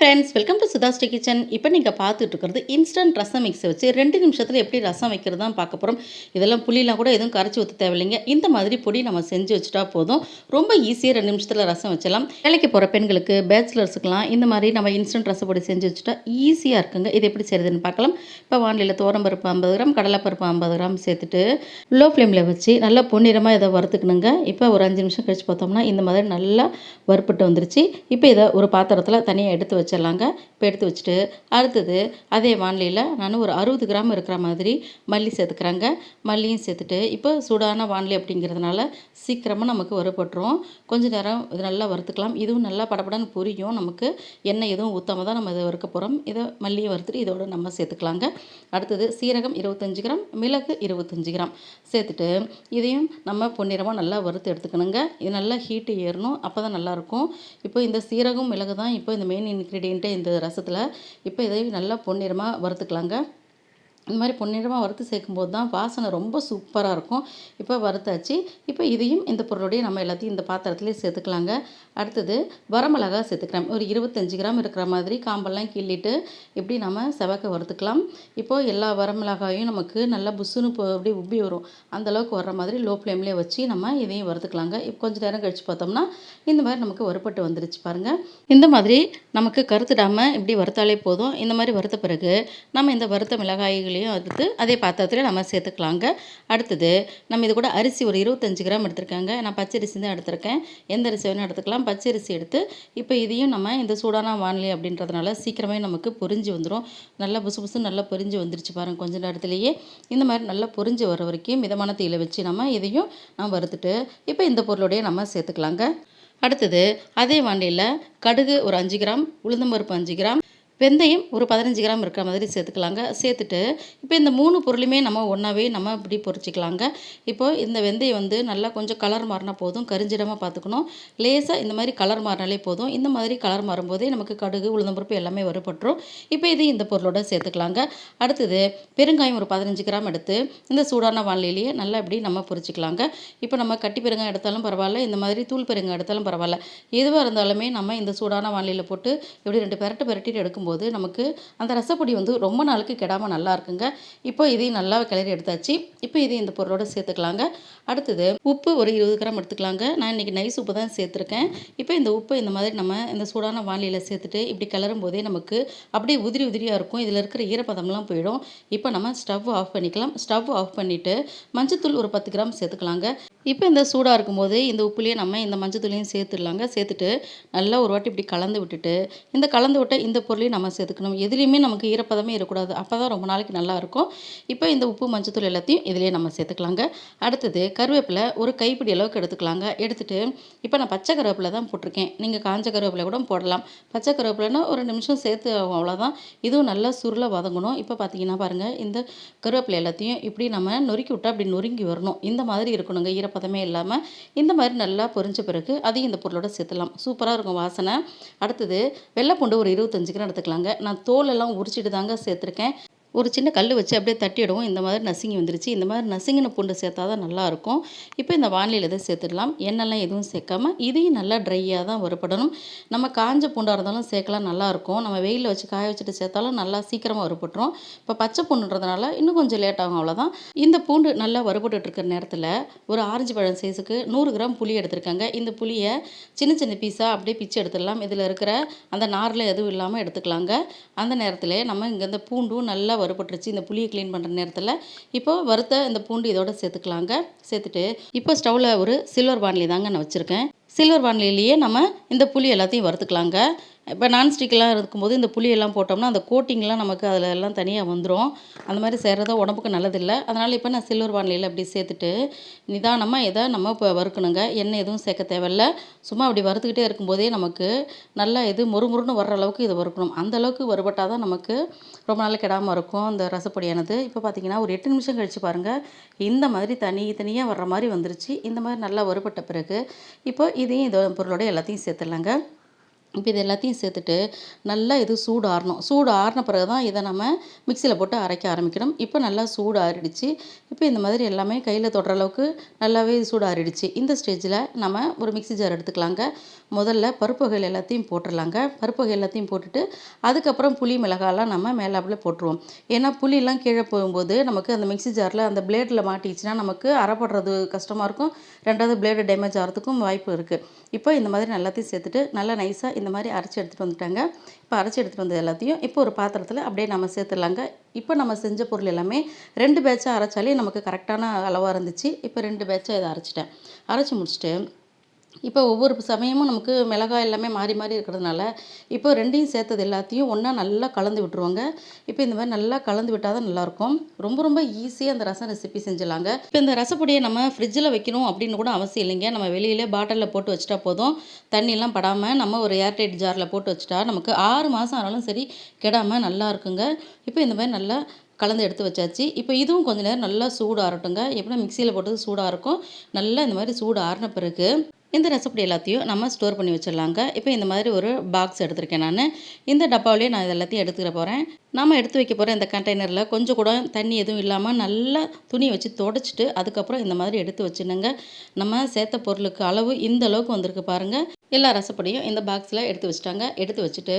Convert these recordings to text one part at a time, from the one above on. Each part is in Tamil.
Friends welcome to Sudhashree kitchen இப்போ நீங்கள் பார்த்துட்டு இருக்கிறது இன்ஸ்டன்ட் ரசம் மிக்ஸை வச்சு ரெண்டு நிமிஷத்தில் எப்படி ரசம் வைக்கிறது தான் பார்க்க போகிறோம் இதெல்லாம் புளிலாம் கூட எதுவும் கரைச்சி ஊற்ற தேவையில்லைங்க. இந்த மாதிரி பொடி நம்ம செஞ்சு வச்சுட்டா போதும். ரொம்ப ஈஸியாக ரெண்டு நிமிஷத்தில் ரசம் வச்சலாம். வேலைக்கு போகிற பெண்களுக்கு பேச்சுலர்ஸுக்கெலாம் இந்த மாதிரி நம்ம இன்ஸ்டன்ட் ரச பொடி செஞ்சு வச்சுட்டா ஈஸியாக இருக்குங்க. இது எப்படி செய்கிறதுன்னு பார்க்கலாம். இப்போ வானிலையில் பருப்பு ஐம்பது கிராம் கடலைப்பருப்பு ஐம்பது கிராம் சேர்த்துட்டு லோ ஃப்ளேமில் வச்சு நல்லா பொன்னிறமாக இதை வறுத்துக்கணுங்க. இப்போ ஒரு அஞ்சு நிமிஷம் கழிச்சு பார்த்தோம்னா இந்த மாதிரி நல்லா வறுப்பட்டு வந்துருச்சு. இப்போ இதை ஒரு பாத்திரத்தில் தனியாக எடுத்து வச்சு வச்சிடலாங்க. இப்போ எடுத்து வச்சுட்டு அடுத்தது அதே வானிலையில் நான் ஒரு அறுபது கிராம் இருக்கிற மாதிரி மல்லி சேர்த்துக்கிறேங்க. மல்லியும் சேர்த்துட்டு இப்போ சூடான வானிலை அப்படிங்கிறதுனால சீக்கிரமாக நமக்கு வறுபட்டுரும். கொஞ்ச நேரம் இது நல்லா வறுத்துக்கலாம். இதுவும் நல்லா படபடன்னு புரியும். நமக்கு எண்ணெய் எதுவும் ஊற்றாம தான் நம்ம இதை வறுக்க போகிறோம் இதை மல்லியை வறுத்துட்டு இதோட நம்ம சேர்த்துக்கலாங்க. அடுத்தது சீரகம் இருபத்தஞ்சி கிராம் மிளகு இருபத்தஞ்சி கிராம் சேர்த்துட்டு இதையும் நம்ம பொன்னிறமாக நல்லா வறுத்து எடுத்துக்கணுங்க. இது நல்லா ஹீட்டு ஏறணும். அப்போ தான் நல்லாயிருக்கும். இப்போ இந்த சீரகம் மிளகு தான் இப்போ இந்த மெயின் இன்க்ரீடியண்ட்டு இந்த ரசத்தில். இப்போ இதை நல்லா பொன்னிறமாக வறுத்துக்கலாங்க. இந்த மாதிரி பொன்னிறமாக வறுத்து சேர்க்கும்போது தான் வாசனை ரொம்ப சூப்பராக இருக்கும். இப்போ வறுத்தாச்சு. இப்போ இதையும் இந்த பொருளோடையே நம்ம எல்லாத்தையும் இந்த பாத்திரத்துலேயே சேர்த்துக்கலாங்க. அடுத்தது வரமிளகா சேர்த்துக்கிறேன். ஒரு இருபத்தஞ்சி கிராம் இருக்கிற மாதிரி காம்பெல்லாம் கிள்ளிட்டு இப்படி நம்ம செவக்க வறுத்துக்கலாம். இப்போது எல்லா வரமிளகாயும் நமக்கு நல்லா புஸ்ஸுன்னு போ அப்படியே உப்பி வரும். அந்தளவுக்கு வர்ற மாதிரி லோ ஃப்ளேம்லேயே வச்சு நம்ம இதையும் வறுத்துக்கலாங்க. இப்போ கொஞ்சம் நேரம் கழித்து பார்த்தோம்னா இந்த மாதிரி நமக்கு வறுப்பட்டு வந்துருச்சு பாருங்கள் இந்த மாதிரி நமக்கு கருத்துடாமல் இப்படி வறுத்தாலே போதும். இந்த மாதிரி வறுத்த பிறகு நம்ம இந்த வறுத்த மிளகாய்களையும் எடுத்து அதே பாத்திரத்தில் நம்ம சேர்த்துக்கலாங்க. அடுத்தது நம்ம இது கூட அரிசி ஒரு இருபத்தஞ்சி கிராம் எடுத்திருக்காங்க. நான் பச்சரிசி தான் எடுத்திருக்கேன். எந்த அரிசி வேணும் எடுத்துக்கலாம். பச்சரிசி எடுத்து இப்போ இதையும் நம்ம இந்த சூடான வானிலை அப்படின்றதுனால சீக்கிரமே நமக்கு பொரிஞ்சு வந்துடும் நல்லா புசு புசு நல்லா பொரிஞ்சு வந்துருச்சு பாருங்கள் கொஞ்ச நேரத்துலேயே. இந்த மாதிரி நல்லா பொரிஞ்சு வர வரைக்கும் மிதமான தீயில வச்சு நம்ம இதையும் நம்ம வறுத்துட்டு இப்போ இந்த பொருளோடைய நம்ம சேர்த்துக்கலாங்க. அடுத்தது அதே வாண்டியில் கடுகு ஒரு அஞ்சு கிராம் உளுந்தம்பருப்பு அஞ்சு கிராம் வெந்தயம் ஒரு பதினஞ்சு கிராம் இருக்கிற மாதிரி சேர்த்துக்கலாங்க. சேர்த்துட்டு இப்போ இந்த மூணு பொருளுமே நம்ம ஒன்றாவே நம்ம இப்படி பொரிச்சிக்கலாங்க இப்போது இந்த வெந்தயம் வந்து நல்லா கொஞ்சம் கலர் மாறினா போதும். கரிஞ்சிடமாக பார்த்துக்கணும். லேசாக இந்த மாதிரி கலர் மாறினாலே போதும். இந்த மாதிரி கலர் மாறும்போதே நமக்கு கடுகு உளுந்தம்பருப்பு எல்லாமே வருபட்டுரும் இப்போ இதையும் இந்த பொருளோட சேர்த்துக்கலாங்க. அடுத்தது பெருங்காயம் ஒரு பதினஞ்சு கிராம் எடுத்து இந்த சூடான வானிலையிலேயே நல்லா இப்படி நம்ம பொரிச்சிக்கலாங்க இப்போ நம்ம கட்டி பெருங்காயம் எடுத்தாலும் பரவாயில்ல இந்த மாதிரி தூள் பெருங்காயம் எடுத்தாலும் பரவாயில்ல. எதுவாக இருந்தாலுமே நம்ம இந்த சூடான வானிலையில் போட்டு இப்படி ரெண்டு பெரட்டு பெரட்டிட்டு எடுக்கும்போது போது நமக்கு அந்த ரசப்பொடி வந்து ரொம்ப நாளுக்கு கெடாமல் நல்லா இருக்குங்க. இப்போ இதையும் நல்லா கிளறி எடுத்தாச்சு. இப்போ இதையும் இந்த பொருளோட சேர்த்துக்கலாங்க. அடுத்தது உப்பு ஒரு இருபது கிராம் எடுத்துக்கலாங்க. நான் இன்றைக்கி நைஸ் உப்பு தான் சேர்த்துருக்கேன். இப்போ இந்த உப்பு இந்த மாதிரி நம்ம இந்த சூடான வானிலையில் சேர்த்துட்டு இப்படி கிளறும் போதே நமக்கு அப்படியே உதிரி உதிரியாக இருக்கும். இதில் இருக்கிற ஈரப்பதம்லாம் போயிடும். இப்போ நம்ம ஸ்டவ் ஆஃப் பண்ணிக்கலாம். ஸ்டவ் ஆஃப் பண்ணிவிட்டு மஞ்சத்தூள் ஒரு பத்து கிராம் சேர்த்துக்கலாங்க. இப்போ இந்த சூடாக இருக்கும்போது இந்த உப்புலேயே நம்ம இந்த மஞ்சத்தூளையும் சேர்த்துடலாங்க. சேர்த்துட்டு நல்லா ஒரு வாட்டி இப்படி கலந்து விட்டுட்டு இந்த கலந்து விட்ட இந்த பொருளையும் நம்ம சேர்த்துக்கணும். எதுலேயுமே நமக்கு ஈரப்பதமே இருக்கக்கூடாது அப்போ தான் ரொம்ப நாளைக்கு நல்லாயிருக்கும் இப்போ இந்த உப்பு மஞ்சத்தூள் எல்லாத்தையும் இதிலேயே நம்ம சேர்த்துக்கலாங்க. அடுத்தது கருவேப்பிலை ஒரு கைப்பிடி அளவுக்கு எடுத்துக்கலாங்க. எடுத்துகிட்டு இப்போ நான் பச்சை கருவேப்பிலை தான் போட்டிருக்கேன். நீங்கள் காஞ்ச கருவேப்பிலை கூட போடலாம். பச்சை கருவேப்பிலைன்னா ஒரு நிமிஷம் சேர்த்து அவ்வளோதான் இதுவும் நல்லா சுருளை வதங்கணும். இப்போ பார்த்தீங்கன்னா பாருங்கள் இந்த கருவேப்பிலை எல்லாத்தையும் இப்படி நம்ம நொறுக்கி விட்டால் அப்படி நொறுங்கி வரணும். இந்த மாதிரி இருக்கணுங்க. ஈர ஈரப்பதமே இல்லாமல் இந்த மாதிரி நல்லா பொரிஞ்ச பிறகு அதையும் இந்த பொருளோட சேர்த்துலாம் சூப்பராக இருக்கும் வாசனை. அடுத்தது வெள்ளைப்பூண்டு ஒரு இருபத்தஞ்சு கிராம் எடுத்துக்கலாங்க. நான் தோலெல்லாம் உரிச்சிட்டு தாங்க சேர்த்துருக்கேன். ஒரு சின்ன கல் வச்சு அப்படியே தட்டிடுவோம் இந்த மாதிரி நசுங்கி வந்துருச்சு. இந்த மாதிரி நசுங்கின பூண்டு சேர்த்தா தான் நல்லாயிருக்கும். இப்போ இந்த வானிலையில் இதை சேர்த்துடலாம். எண்ணெய்லாம் எதுவும் சேர்க்காம இதையும் நல்லா ட்ரையாக தான் வறுபடணும். நம்ம காஞ்ச பூண்டாக இருந்தாலும் சேர்க்கலாம் நல்லாயிருக்கும். நம்ம வெயிலில் வச்சு காய வச்சுட்டு சேர்த்தாலும் நல்லா சீக்கிரமாக வறுபட்டுரும். இப்போ பச்சை பூண்டுன்றதுனால இன்னும் கொஞ்சம் லேட் ஆகும் அவ்வளோதான் இந்த பூண்டு நல்லா வறுபட்டு இருக்கிற நேரத்தில் ஒரு ஆரஞ்சு பழம் சைஸுக்கு நூறு கிராம் புளி எடுத்திருக்காங்க. இந்த புளியை சின்ன சின்ன பீஸாக அப்படியே பிச்சு எடுத்துடலாம். இதில் இருக்கிற அந்த நாரில் எதுவும் இல்லாமல் எடுத்துக்கலாங்க. அந்த நேரத்தில் நம்ம இங்கே இந்த பூண்டும் நல்லா வறுபட்டுருச்சு. இந்த புளியை க்ளீன் பண்ணுற நேரத்தில் இப்போ வறுத்த இந்த பூண்டு இதோட சேர்த்துக்கலாங்க. சேர்த்துட்டு இப்போ ஸ்டவ்வில் ஒரு சில்வர் வானிலை தாங்க நான் வச்சுருக்கேன். சில்வர் வானிலையிலேயே நம்ம இந்த புளி எல்லாத்தையும் வறுத்துக்கலாங்க. இப்போ நான்ஸ்டிக்கெலாம் இருக்கும்போது இந்த புளியெல்லாம் போட்டோம்னா அந்த கோட்டிங்லாம் நமக்கு அதில் எல்லாம் தனியாக வந்துடும் அந்த மாதிரி செய்கிறது உடம்புக்கு நல்லதில்லை. அதனால் இப்போ நான் சில்வர் வானிலையில் அப்படி சேர்த்துட்டு நிதானமாக இதை நம்ம இப்போ வறுக்கணுங்க? எண்ணெய் எதுவும் சேர்க்க தேவையில்ல. சும்மா அப்படி வறுத்துக்கிட்டே இருக்கும்போதே நமக்கு நல்லா இது முறுமுறுன்னு வர்ற அளவுக்கு இதை வறுக்கணும். அந்த அளவுக்கு வறுபட்டால் தான் நமக்கு ரொம்ப நாள் கெடாமல் இருக்கும். அந்த ரசப்பொடியானது. இப்போ பார்த்தீங்கன்னா ஒரு எட்டு நிமிஷம் கழித்து பாருங்கள் இந்த மாதிரி தனி தனியாக வர்ற மாதிரி வந்துருச்சு. இந்த மாதிரி நல்லா வறுபட்ட பிறகு இப்போ இதையும் இதோ பொருளோட எல்லாத்தையும் சேர்த்துடலாங்க. இப்போ இது எல்லாத்தையும் சேர்த்துட்டு நல்லா இது சூடு ஆறணும் சூடு ஆறின பிறகு தான் இதை நம்ம மிக்சியில் போட்டு அரைக்க ஆரம்பிக்கணும். இப்போ நல்லா சூடு ஆறிடுச்சு இப்போ இந்த மாதிரி எல்லாமே கையில் தொடுற அளவுக்கு நல்லாவே சூடு ஆறிடுச்சு இந்த ஸ்டேஜில் நம்ம ஒரு மிக்சி ஜார் எடுத்துக்கலாங்க. முதல்ல பருப்பு வகைகள் எல்லாத்தையும் போட்டுடலாங்க. பருப்பு வகை எல்லாத்தையும் போட்டுட்டு அதுக்கப்புறம் புளி மிளகாலாம் நம்ம மேலாப்பில் போட்டுருவோம். ஏன்னா புளியெலாம் கீழே போகும்போது நமக்கு அந்த மிக்ஸி ஜாரில் அந்த பிளேடில் மாட்டிச்சுன்னா நமக்கு அரைப்படுறது கஷ்டமாக இருக்கும். ரெண்டாவது பிளேடு டேமேஜ் ஆகிறதுக்கும் வாய்ப்பு இருக்குது இப்போ இந்த மாதிரி எல்லாத்தையும் சேர்த்துட்டு நல்லா நைஸாக இந்த மாதிரி அரைச்சி எடுத்துகிட்டு வந்துட்டாங்க. இப்போ அரைச்சி எடுத்துகிட்டு வந்தது எல்லாத்தையும் இப்போ ஒரு பாத்திரத்தில் அப்படியே நம்ம சேர்த்துடலாங்க. இப்போ நம்ம செஞ்ச பொருள் எல்லாமே ரெண்டு பேட்சாக அரைச்சாலே நமக்கு கரெக்டான அளவாக இருந்துச்சு. இப்போ ரெண்டு பேட்சாக இதை அரைச்சிட்டேன். அரைச்சி முடிச்சுட்டு இப்போ ஒவ்வொரு சமயமும் நமக்கு மிளகாய் எல்லாமே மாறி மாறி இருக்கிறதுனால இப்போ ரெண்டையும் சேர்த்தது எல்லாத்தையும் ஒன்றா நல்லா கலந்து விட்டுருவாங்க. இப்போ இந்த மாதிரி நல்லா கலந்து விட்டால் தான் நல்லாயிருக்கும். ரொம்ப ரொம்ப ஈஸியாக அந்த ரசம் ரெசிபி செஞ்சிடலாங்க. இப்போ இந்த ரசப்பொடியை நம்ம ஃப்ரிட்ஜில் வைக்கணும் அப்படின்னு கூட அவசியம் இல்லைங்க. நம்ம வெளியிலே பாட்டிலில் போட்டு வச்சுட்டா போதும். தண்ணியெல்லாம் படாமல் நம்ம ஒரு ஏர்டைட் ஜாரில் போட்டு வச்சுட்டா நமக்கு ஆறு மாதம் ஆனாலும் சரி கெடாமல் நல்லா இருக்குங்க. இப்போ இந்த மாதிரி நல்லா கலந்து எடுத்து வச்சாச்சு. இப்போ இதுவும் கொஞ்சம் நேரம் நல்லா சூடு எப்படின்னா மிக்சியில் போட்டது சூடாக இருக்கும். நல்லா இந்த மாதிரி சூடு ஆறின பிறகு இந்த ரெசிபி எல்லாத்தையும் நம்ம ஸ்டோர் பண்ணி வச்சிடலாங்க. இப்போ இந்த மாதிரி ஒரு பாக்ஸ் எடுத்திருக்கேன் நான். இந்த டப்பாவிலேயே நான் இது எல்லாத்தையும் எடுத்துக்கிற போகிறேன் நம்ம எடுத்து வைக்க போகிற இந்த கண்டெய்னரில் கொஞ்சம் கூட தண்ணி எதுவும் இல்லாமல் நல்லா துணி வச்சு தொடச்சிட்டு அதுக்கப்புறம் இந்த மாதிரி எடுத்து வச்சுனுங்க நம்ம சேர்த்த பொருளுக்கு அளவு இந்த அளவுக்கு வந்திருக்கு பாருங்கள் எல்லா ரசப்பொடியும் இந்த பாக்ஸில் எடுத்து வச்சுட்டாங்க. எடுத்து வச்சுட்டு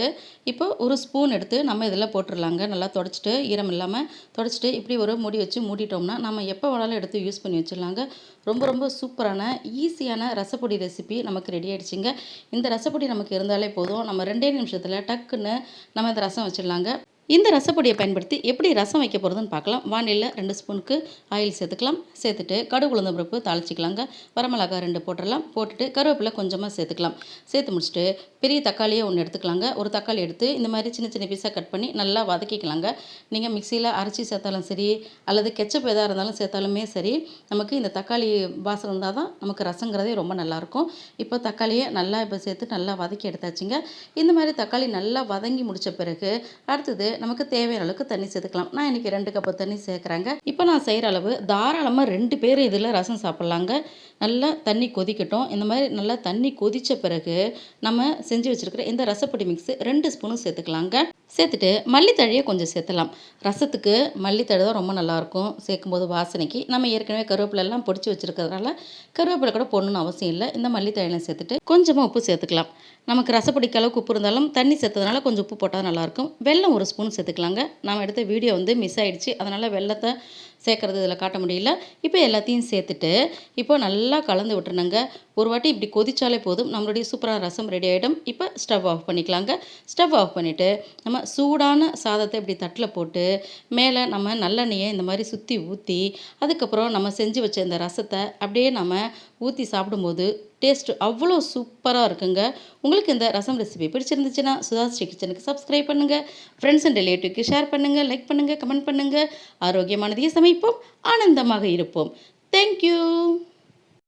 இப்போ ஒரு ஸ்பூன் எடுத்து நம்ம இதில் போட்டுடலாங்க. நல்லா தொடச்சிட்டு ஈரம் இல்லாமல் தொடச்சிட்டு இப்படி ஒரு முடி வச்சு மூடிட்டோம்னா நம்ம எப்போ வேணாலும் எடுத்து யூஸ் பண்ணி வச்சிடலாங்க. ரொம்ப ரொம்ப சூப்பரான ஈஸியான ரசப்பொடி ரெசிபி நமக்கு ரெடி ஆகிடுச்சிங்க இந்த ரசப்பொடி நமக்கு இருந்தாலே போதும். நம்ம ரெண்டே நிமிஷத்தில் டக்குன்னு நம்ம இந்த ரசம் வச்சிடலாங்க. இந்த ரசப்பொடியை பயன்படுத்தி எப்படி ரசம் வைக்க போகிறதுன்னு பார்க்கலாம். வானிலையில் ரெண்டு ஸ்பூனுக்கு ஆயில் சேர்த்துக்கலாம். சேர்த்துட்டு கடுகு உளுந்த பருப்பு தாளிச்சிக்கலாங்க. வரமிளகா ரெண்டு போட்டுடலாம். போட்டுட்டு கருவேப்பிலை கொஞ்சமாக சேர்த்துக்கலாம். சேர்த்து முடிச்சுட்டு பெரிய தக்காளியை ஒன்று எடுத்துக்கலாங்க. ஒரு தக்காளி எடுத்து இந்த மாதிரி சின்ன சின்ன பீஸாக கட் பண்ணி நல்லா வதக்கிக்கலாங்க. நீங்கள் மிக்சியில் அரைச்சி சேர்த்தாலும் சரி அல்லது கெச்சப் எதாக இருந்தாலும் சேர்த்தாலுமே சரி நமக்கு இந்த தக்காளி வாசம் இருந்தால் தான் நமக்கு ரசங்கிறதே ரொம்ப நல்லாயிருக்கும். இப்போ தக்காளியை நல்லா இப்போ சேர்த்து நல்லா வதக்கி எடுத்தாச்சுங்க. இந்த மாதிரி தக்காளி நல்லா வதங்கி முடித்த பிறகு அடுத்தது நமக்கு தேவையான அளவுக்கு தண்ணி சேர்த்துக்கலாம். நான் இன்றைக்கி ரெண்டு கப்பு தண்ணி சேர்க்குறாங்க. இப்போ நான் செய்கிற அளவு தாராளமாக ரெண்டு பேர் இதில் ரசம் சாப்பிட்லாங்க. நல்லா தண்ணி கொதிக்கட்டும். இந்த மாதிரி நல்லா தண்ணி கொதித்த பிறகு நம்ம செஞ்சு வச்சுருக்கிற இந்த ரசப்பொடி மிக்ஸு ரெண்டு ஸ்பூனும் சேர்த்துக்கலாங்க. சேர்த்துட்டு மல்லித்தழையை கொஞ்சம் சேர்த்தலாம். ரசத்துக்கு மல்லித்தழை தான் ரொம்ப நல்லாயிருக்கும். சேர்க்கும்போது வாசனைக்கு நம்ம ஏற்கனவே கருவேப்பிலெல்லாம் பொடிச்சு வச்சுருக்கிறதுனால கருவேப்பிலை கூட போடணும்னு அவசியம் இல்லை. இந்த மல்லித்தழையெல்லாம் சேர்த்துட்டு கொஞ்சமாக உப்பு சேர்த்துக்கலாம். நமக்கு ரசப்பொடிக்கு அளவுக்கு உப்பு இருந்தாலும் தண்ணி சேர்த்ததுனால கொஞ்சம் உப்பு போட்டால் நல்லாயிருக்கும். வெள்ளம் ஒரு ஸ்பூன் சேர்த்துக்கலாங்க. நாம் எடுத்த வீடியோ வந்து மிஸ் ஆகிடுச்சு அதனால் வெள்ளத்தை சேர்க்குறது இதில் காட்ட முடியல. இப்போ எல்லாத்தையும் சேர்த்துட்டு இப்போ நல்லா கலந்து விட்டுருணுங்க ஒரு வாட்டி இப்படி கொதிச்சாலே போதும். நம்மளுடைய சூப்பரான ரசம் ரெடி ஆகிடும் இப்போ ஸ்டவ் ஆஃப் பண்ணிக்கலாங்க. ஸ்டவ் ஆஃப் பண்ணிவிட்டு நம்ம சூடான சாதத்தை இப்படி தட்டில் போட்டு மேலே நம்ம நல்லெண்ணெயை இந்த மாதிரி சுற்றி ஊற்றி அதுக்கப்புறம் நம்ம செஞ்சு வச்ச இந்த ரசத்தை அப்படியே நம்ம ஊற்றி சாப்பிடும்போது டேஸ்ட்டு அவ்வளோ சூப்பராக இருக்குங்க. உங்களுக்கு இந்த ரசம் ரெசிபி பிடிச்சிருந்துச்சுன்னா சுதாஸ்ரீ கிச்சனுக்கு சப்ஸ்கிரைப் பண்ணுங்கள் ஃப்ரெண்ட்ஸ் அண்ட் ரிலேட்டிவ்க்கு ஷேர் பண்ணுங்கள் லைக் பண்ணுங்கள் கமெண்ட் பண்ணுங்கள் ஆரோக்கியமானதையே சமைப்போம் ஆனந்தமாக இருப்போம். தேங்க்யூ